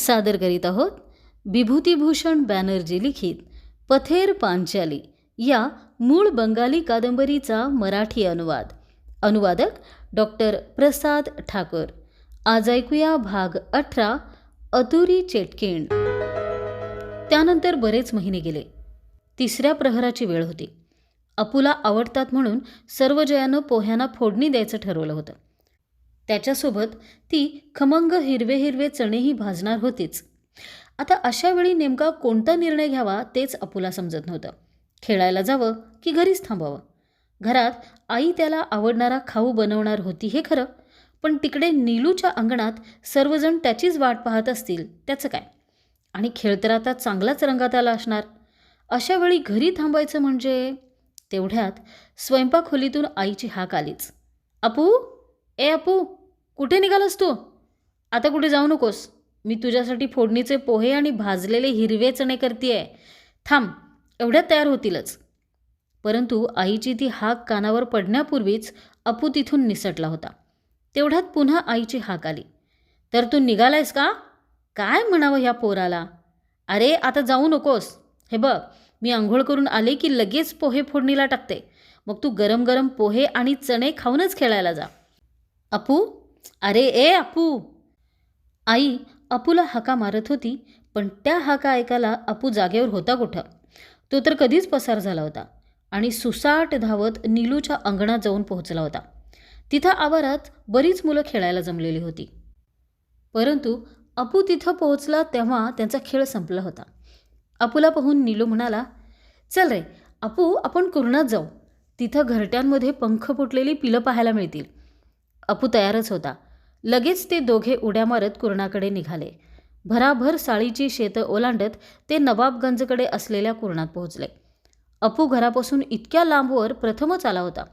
सादर करीत आहोत. विभूतिभूषण बॅनर्जी लिखित पथेर पांचाली या मूळ बंगाली कादंबरीचा मराठी अनुवाद. अनुवादक डॉक्टर प्रसाद ठाकर. आज ऐकूया भाग अठरा अतुरी चेटकिण. त्यानंतर बरेच महिने गेले. तिसऱ्या प्रहराची वेळ होती. अपूला आवडतात म्हणून सर्व जयानं पोह्यांना फोडणी द्यायचं ठरवलं होतं. त्याच्यासोबत ती खमंग हिरवे हिरवे चणेही भाजणार होतीच. आता अशा वेळी नेमका कोणता निर्णय घ्यावा तेच अपुला समजत नव्हतं. खेळायला जावं की घरीच थांबावं? घरात आई त्याला आवडणारा खाऊ बनवणार होती हे खरं पण तिकडे नीलूच्या अंगणात सर्वजण त्याचीच वाट पाहत असतील त्याचं काय? आणि खेळ तर आता चांगलाच रंगात आला असणार. अशा वेळी घरी थांबायचं म्हणजे? तेवढ्यात स्वयंपाक खोलीतून आईची हाक आलीच. अपू? ए अपू? कुठे निघालास तू? आता कुठे जाऊ नकोस. मी तुझ्यासाठी फोडणीचे पोहे आणि भाजलेले हिरवे चणे करतेय. थांब एवढ्यात तयार होतीलच. परंतु आईची ती हाक कानावर पडण्यापूर्वीच अपू तिथून निसटला होता. तेवढ्यात पुन्हा आईची हाक आली. तर तू निघालायस का? काय म्हणावं ह्या पोराला? अरे आता जाऊ नकोस. हे बघ मी आंघोळ करून आले की लगेच पोहे फोडणीला टाकते. मग तू गरम गरम पोहे आणि चणे खाऊनच खेळायला जा. अपू अरे ए अपू. आई अपूला हाका मारत होती पण त्या हाका ऐकायला अपू जागेवर होता कुठं? तो तर कधीच पसार झाला होता आणि सुसाट धावत नीलूच्या अंगणात जाऊन पोहोचला होता. तिथं आवारात बरीच मुलं खेळायला जमलेली होती. परंतु अपू तिथं पोहोचला तेव्हा त्यांचा खेळ संपला होता. अपूला पाहून नीलू म्हणाला चल रे अपू आपण कुरणात जाऊ. तिथं घरट्यांमध्ये पंख फुटलेली पिलं पाहायला मिळतील. अपू तयारच होता. लगेच ते दोघे उड्या मारत कुरणाकडे निघाले. भराभर साळीची शेतं ओलांडत ते नवाबगंजकडे असलेल्या कुरणात पोहोचले. अपू घरापासून इतक्या लांबवर प्रथमच आला होता.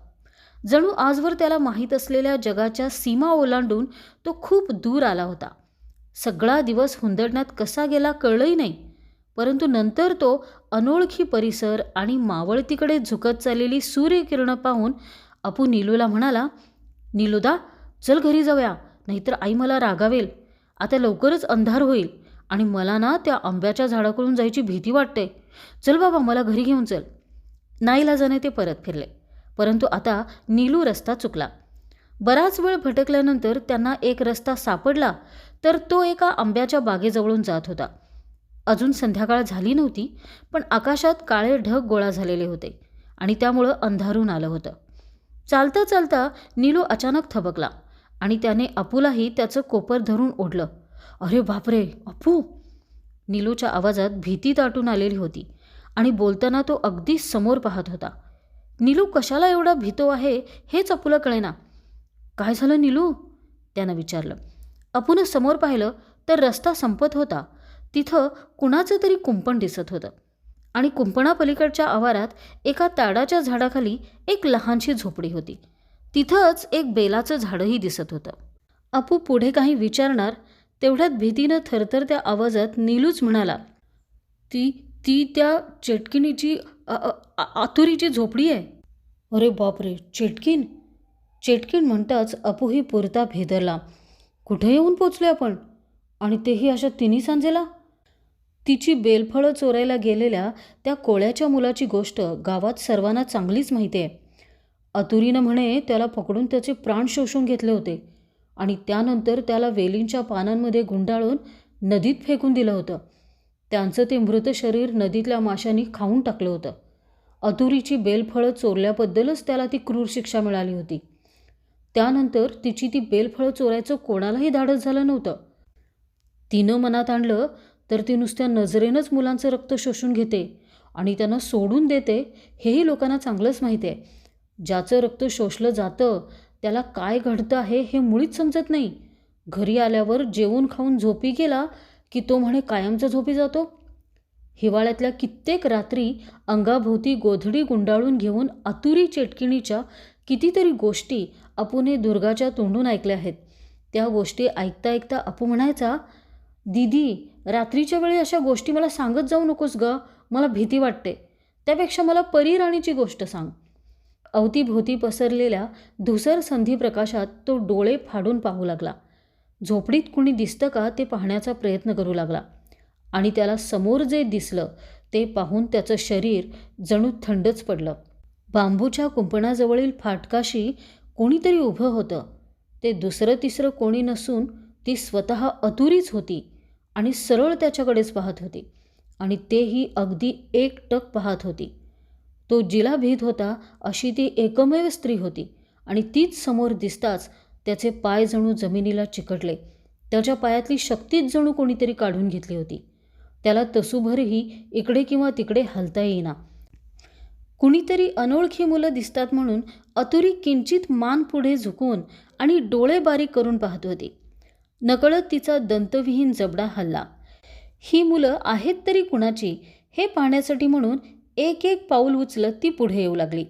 जणू आजवर त्याला माहीत असलेल्या जगाच्या सीमा ओलांडून तो खूप दूर आला होता. सगळा दिवस हुंदडण्यात कसा गेला कळलंही नाही परंतु नंतर तो अनोळखी परिसर आणि मावळतीकडे झुकत चाललेली सूर्यकिरणं पाहून अपू नीलूला म्हणाला नीलुदा चल घरी जाऊया नाहीतर आई मला रागावेल. आता लवकरच अंधार होईल आणि मला ना त्या आंब्याच्या झाडाकडून जायची भीती वाटते. चल बाबा मला घरी घेऊन चल. नाईलाजाने ते परत फिरले. परंतु आता नीलू रस्ता चुकला. बराच वेळ भटकल्यानंतर त्यांना एक रस्ता सापडला तर तो एका आंब्याच्या बागेजवळून जात होता. अजून संध्याकाळ झाली नव्हती पण आकाशात काळे ढग गोळा झालेले होते आणि त्यामुळं अंधारून आलं होतं. चालता चालता नीलू अचानक थबकला आणि त्याने अपूलाही त्याचं कोपर धरून ओढलं. अरे बापरे अपू! नीलूच्या आवाजात भीती दाटून आलेली होती आणि बोलताना तो अगदी समोर पाहत होता. नीलू कशाला एवढा भीतो आहे हेच अपूला कळेना. काय झालं नीलू? त्यानं विचारलं. अपूनं समोर पाहिलं तर रस्ता संपत होता. तिथं कुणाचं तरी कुंपण दिसत होतं. आणि कुंपणापलीकडच्या आवारात एका ताडाच्या झाडाखाली एक लहानशी झोपडी होती. तिथंच एक बेलाचं झाडही दिसत होतं. अपू पुढे काही विचारणार तेवढ्यात भीतीनं थरथर त्या आवाजात नीलूच म्हणाला ती ती त्या चेटकिनीची आतुरीची झोपडी आहे. अरे बापरे चेटकीन चेटकीन म्हणताच अपूही पुरता भेदरला. कुठे येऊन पोचले आपण? आणि तेही अशा तिन्ही सांजेला? तिची बेलफळं चोरायला गेलेल्या त्या कोळ्याच्या मुलाची गोष्ट गावात सर्वांना चांगलीच माहिती आहे. अतुरीनं म्हणे त्याला पकडून त्याचे प्राण शोषून घेतले होते आणि त्यानंतर त्याला वेलींच्या पानांमध्ये गुंडाळून नदीत फेकून दिलं होतं. त्यांचं ते मृत शरीर नदीतल्या माशांनी खाऊन टाकलं होतं. अतुरीची बेलफळं चोरल्याबद्दलच त्याला ती क्रूर शिक्षा मिळाली होती. त्यानंतर तिची ती बेलफळं चोरायचं कोणालाही धाडस झालं नव्हतं. तिनं मनात आणलं तर ती नुसत्या नजरेनंच मुलांचं रक्त शोषून घेते आणि त्यांना सोडून देते हेही लोकांना चांगलंच माहिती आहे ज्याचं रक्त शोषलं जातं त्याला काय घडतं आहे हे मुळीच समजत नाही. घरी आल्यावर जेवून खाऊन झोपी गेला की तो म्हणे कायमचा झोपी जातो. हिवाळ्यातल्या कित्येक रात्री अंगाभोवती गोधडी गुंडाळून घेऊन अतुरी चेटकिणीच्या कितीतरी गोष्टी अपूने दुर्गाच्या तोंडून ऐकल्या आहेत. त्या गोष्टी ऐकता ऐकता अपू म्हणायचा दीदी रात्रीच्या वेळी अशा गोष्टी मला सांगत जाऊ नकोस ग. मला भीती वाटते. त्यापेक्षा मला परीराणीची गोष्ट सांग. अवतीभोवती पसरलेल्या धुसर संधी प्रकाशात तो डोळे फाडून पाहू लागला. झोपडीत कुणी दिसतं का ते पाहण्याचा प्रयत्न करू लागला. आणि त्याला समोर जे दिसलं ते पाहून त्याचं शरीर जणू थंडच पडलं. बांबूच्या कुंपणाजवळील फाटकाशी कोणीतरी उभं होतं. ते दुसरं तिसरं कोणी नसून ती स्वतः अधुरीच होती. आणि सरळ त्याच्याकडेच पाहत होती. आणि तेही अगदी एकटक पाहत होती. तो जिला भीत होता अशी ती एकमेव स्त्री होती. आणि तीच समोर दिसताच त्याचे पाय जणू जमिनीला चिकटले. त्याच्या पायातली शक्तीच जणू कोणीतरी काढून घेतली होती. त्याला तसूभरही इकडे किंवा तिकडे हलता येईना. कुणीतरी अनोळखी मुलं दिसतात म्हणून अतुरी किंचित मान पुढे झुकून आणि डोळे बारीक करून पाहत होती. नकळत तिचा दंतविहीन जबडा हल्ला. ही मुलं आहेत तरी कुणाची? हे पाहण्यासाठी म्हणून एक एक पाऊल उचलत ती पुढे येऊ लागली.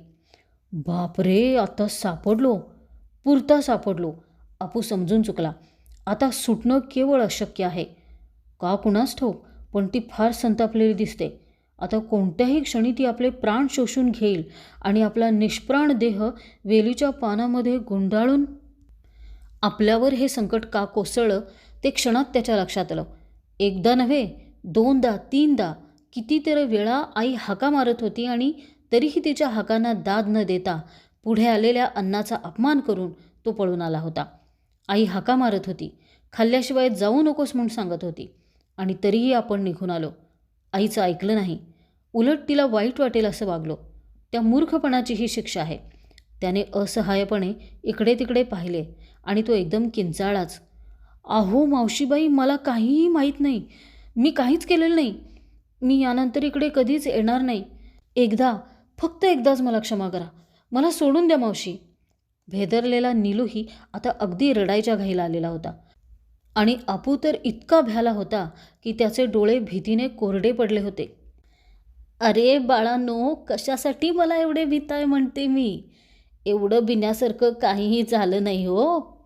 बापरे आता सापडलो. पुरता सापडलो. आपू समजून चुकला. आता सुटणं केवळ अशक्य आहे. का कुणास ठाऊक? पण ती फार संतापलेली दिसते. आता कोणत्याही क्षणी ती आपले प्राण शोषून घेईल आणि आपला निष्प्राण देह वेलीच्या पानामध्ये गुंडाळून आपल्यावर हे संकट का कोसळलं ते क्षणात त्याच्या लक्षात आलं. एकदा नव्हे दोनदा तीनदा कितीतरी वेळा आई हाका मारत होती आणि तरीही तिच्या हाकांना दाद न देता पुढे आलेल्या अन्नाचा अपमान करून तो पळून आला होता. आई हाका मारत होती खाल्ल्याशिवाय जाऊ नकोस म्हणून सांगत होती आणि तरीही आपण निघून आलो. आईचं ऐकलं नाही. उलट तिला वाईट वाटेल असं वागलो. त्या मूर्खपणाची ही शिक्षा आहे. त्याने असहाय्यपणे इकडे तिकडे पाहिले. आणि तो एकदम किंचाळाच. अहो मावशीबाई मला काहीही माहीत नाही. मी काहीच केलेलं नाही. मी यानंतर इकडे कधीच येणार नाही. एकदा फक्त एकदाच मला क्षमा करा. मला सोडून द्या मावशी. भेदरलेला नीलूही आता अगदी रडायच्या घाईला आलेला होता. आणि आपू तर इतका भ्याला होता की त्याचे डोळे भीतीने कोरडे पडले होते. अरे बाळांनो कशासाठी मला एवढे भीताय? म्हणते मी. एवढं बिन्यासारखं काहीही झालं नाही हो.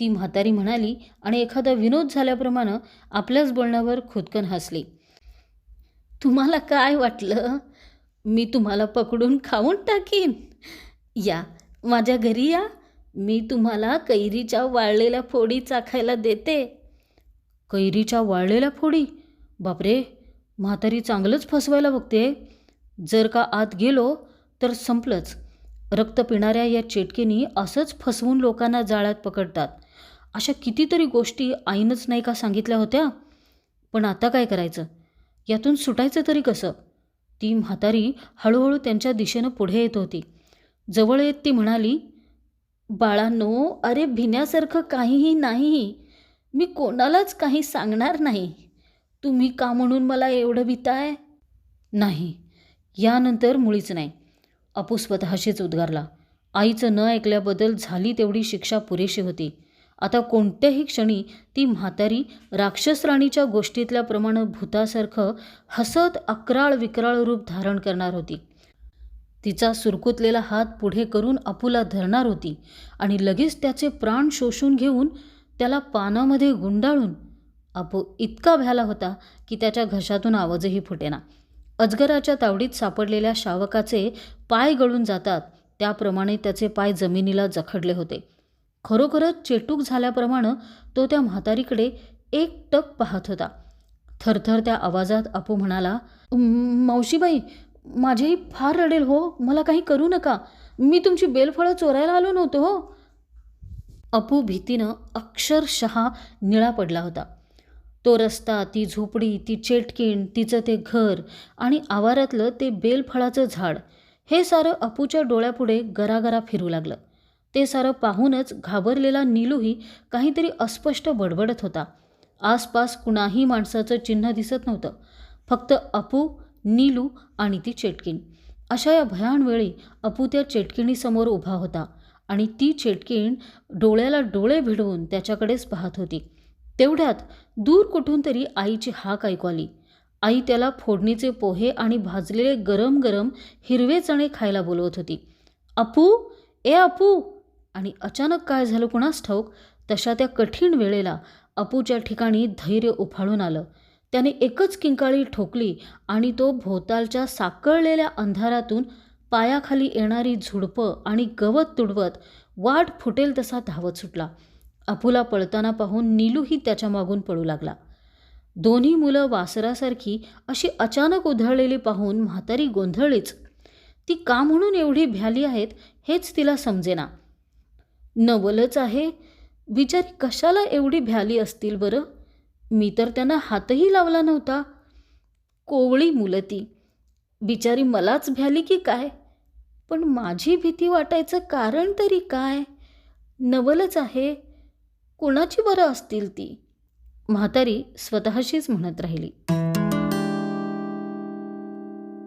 ती म्हातारी म्हणाली आणि एखादा विनोद झाल्याप्रमाणे आपल्याच बोलण्यावर खुदकन हसली. तुम्हाला काय वाटलं? मी तुम्हाला पकडून खाऊन टाकीन. या माझ्या घरी या. मी तुम्हाला कैरीच्या वाळलेल्या फोडी चाखायला देते. कैरीच्या वाळलेल्या फोडी? बापरे म्हातारी चांगलंच फसवायला बघते. जर का आत गेलो तर संपलंच. रक्त पिणाऱ्या या चेटकेनी असंच फसवून लोकांना जाळ्यात पकडतात. अशा कितीतरी गोष्टी आईनंच नाही का सांगितल्या होत्या? पण आता काय करायचं? यातून सुटायचं तरी कसं? ती म्हातारी हळूहळू त्यांच्या दिशेनं पुढे येत होती. जवळ येत ती म्हणाली बाळांनो अरे भिण्यासारखं काहीही नाही. मी कोणालाच काही सांगणार नाही. तुम्ही का म्हणून मला एवढं भिताय नाही. यानंतर मुळीच नाही. अपू स्वतःशीच उद्गारला. आईचं न ऐकल्याबद्दल झाली तेवढी शिक्षा पुरेशी होती. आता कोणत्याही क्षणी ती म्हातारी राक्षस राणीच्या गोष्टीतल्याप्रमाणे भूतासारखं हसत अक्राळ विक्राळ रूप धारण करणार होती. तिचा सुरकुतलेला हात पुढे करून अपूला धरणार होती आणि लगेच त्याचे प्राण शोषून घेऊन त्याला पानामध्ये गुंडाळून अपू इतका भ्याला होता की त्याच्या घशातून आवाजही फुटेना. अजगराच्या तावडीत सापडलेल्या शावकाचे पाय गळून जातात. त्याप्रमाणे त्याचे पाय जमिनीला जखडले होते. खरोखरच चेटूक झाल्याप्रमाणे तो त्या म्हातारीकडे एक टक पाहत होता. थरथर त्या आवाजात अपू म्हणाला मावशीबाई माझेही फार रडेल हो. मला काही करू नका. मी तुमची बेलफळं चोरायला आलो नव्हतो हो. अपू भीतीनं अक्षरशः निळा पडला होता. तो रस्ता ती झोपडी ती चेटकीण तिचं ते घर आणि आवारातलं ते बेलफळाचं झाड हे सारं अपूच्या डोळ्यापुढे गरागरा फिरू लागलं. ते सारं पाहूनच घाबरलेला नीलूही काहीतरी अस्पष्ट बडबडत होता. आसपास कुणाही माणसाचं चिन्ह दिसत नव्हतं. फक्त अपू नीलू आणि ती चेटकीण. अशा या भयानवेळी अपू त्या चेटकिणीसमोर उभा होता आणि ती चेटकीण डोळ्याला डोळे भिडवून त्याच्याकडेच पाहत होती. तेवढ्यात दूर कुठून तरी आईची हाक ऐकू आली. आई त्याला फोडणीचे पोहे आणि भाजलेले गरम गरम हिरवे चणे खायला बोलवत होती. अपू ए अपू! आणि अचानक काय झालं कुणास ठाऊक तशा त्या कठीण वेळेला अपूच्या ठिकाणी धैर्य उफाळून आलं. त्याने एकच किंकाळी ठोकली आणि तो भोवतालच्या साकळलेल्या अंधारातून पायाखाली येणारी झुडपं आणि गवत तुडवत वाट फुटेल तसा धावत सुटला. अपुला पळताना पाहून नीलूही त्याच्या मागून पळू लागला. दोन्ही मुलं वासरासारखी अशी अचानक उधळलेली पाहून म्हातारी गोंधळलीच. ती का म्हणून एवढी भ्याली आहेत हेच तिला समजेना. नवलच आहे. बिचारी कशाला एवढी भ्याली असतील बरं? मी तर त्यांना हातही लावला नव्हता. कोवळी मुलं ती. बिचारी मलाच भ्याली की काय? पण माझी भीती वाटायचं कारण तरी काय? नवलच आहे. कोणाची बरं असतील ती? म्हातारी स्वतःशीच म्हणत राहिली.